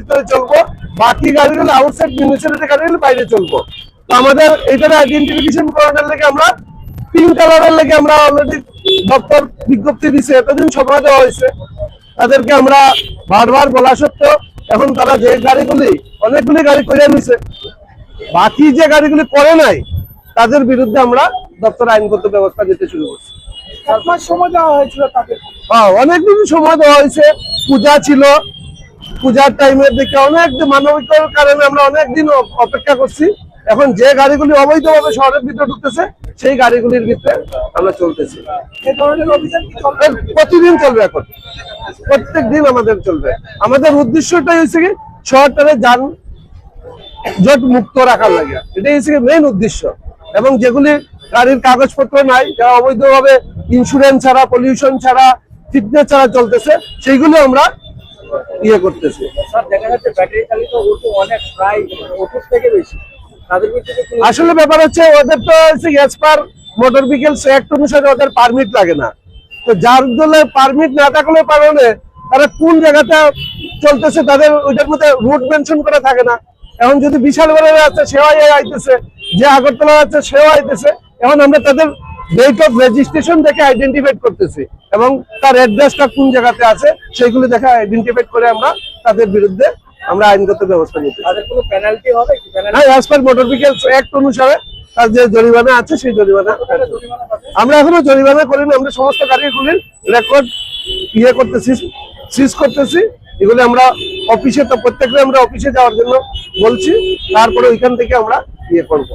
ভিতরে চলবো বাকি গাড়িগুলো আউটসাইড মিউনিসিপ্যালিটি গাড়িগুলো বাইরে চলবো। তো আমাদের এটার আইডেন্টিফিকেশন করানোর লেগে আমরা পিঙ্ক কালারের লেগে আমরা অলরেডি দপ্তর বিজ্ঞপ্তি দিছে এতদিন সময় দেওয়া হয়েছে। তাদেরকে আমরা বারবার বলা সত্ত্বেও এখন তারা যে গাড়িগুলি অনেকগুলি গাড়ি করে নিছে বাকি যে গাড়িগুলি করে নাই তাদের বিরুদ্ধে আমরা দপ্তর আইনগত ব্যবস্থা নিতে শুরু করছি। সময় দেওয়া হয়েছিল তাদের। হ্যাঁ অনেকদিন সময় দেওয়া হয়েছে পূজা ছিল পূজার টাইমের দিকে অনেক মানবিকতার কারণে আমরা অনেকদিন অপেক্ষা করছি। এখন যে গাড়িগুলি অবৈধভাবে শহরের ভিতরে ঢুকতেছে সেই গাড়িগুলির ভিতরে আমরা চলতেছি। প্রতিদিন চলবে এখন। প্রত্যেক দিন আমাদের চলবে। আমাদের উদ্দেশ্যটাই হচ্ছে কি শহরটারে যান জট মুক্ত রাখার লাগে। এটাই হচ্ছে মেইন উদ্দেশ্য। এবং যেগুলি গাড়ির কাগজপত্র নাই যারা অবৈধভাবে ইন্স্যুরেন্স ছাড়া পলিউশন ছাড়া ফিটনেস ছাড়া চলতেছে সেইগুলো আমরা ইয়ে করতেছি। আসলে ব্যাপার হচ্ছে ওদের তো পার মোটর ভেহিকেলস অ্যাক্ট অনুসারে ওদের পারমিট লাগে না। তো যার জন্য পারমিট না থাকলে কারণে তারা কোন জায়গাটা চলতেছে তাদের ওইটার মধ্যে রুট মেনশন করা থাকে না। এখন যদি বিশাল বেলায় আছে সেও আইতেছে যে আগরতলা আছে সেও আইতেছে। এখন আমরা তাদের ডেট অফ রেজিস্ট্রেশন দেখে আইডেন্টিফাইড করতেছি। এবং তার অ্যাড্রেসটা কোন জায়গাতে আছে সেইগুলো দেখে আইডেন্টিফাইড করে আমরা তাদের বিরুদ্ধে আমরা আইনগত ব্যবস্থা নিতে তাদের কোনো পেনাল্টি হবে হ্যাঁ as per motor vehicles act অনুসারে তার যে জরিমানা আছে সেই জরিমানা জরিমানা আমরা এখনও জরিমানা করিনি আমরা সমস্ত গাড়িগুলির রেকর্ড ইয়ে করতেছি সিজ করতেছি। এগুলো আমরা অফিসে তো প্রত্যেকটা আমরা অফিসে যাওয়ার জন্য বলছি তারপরে ওইখান থেকে আমরা ইয়ে করব।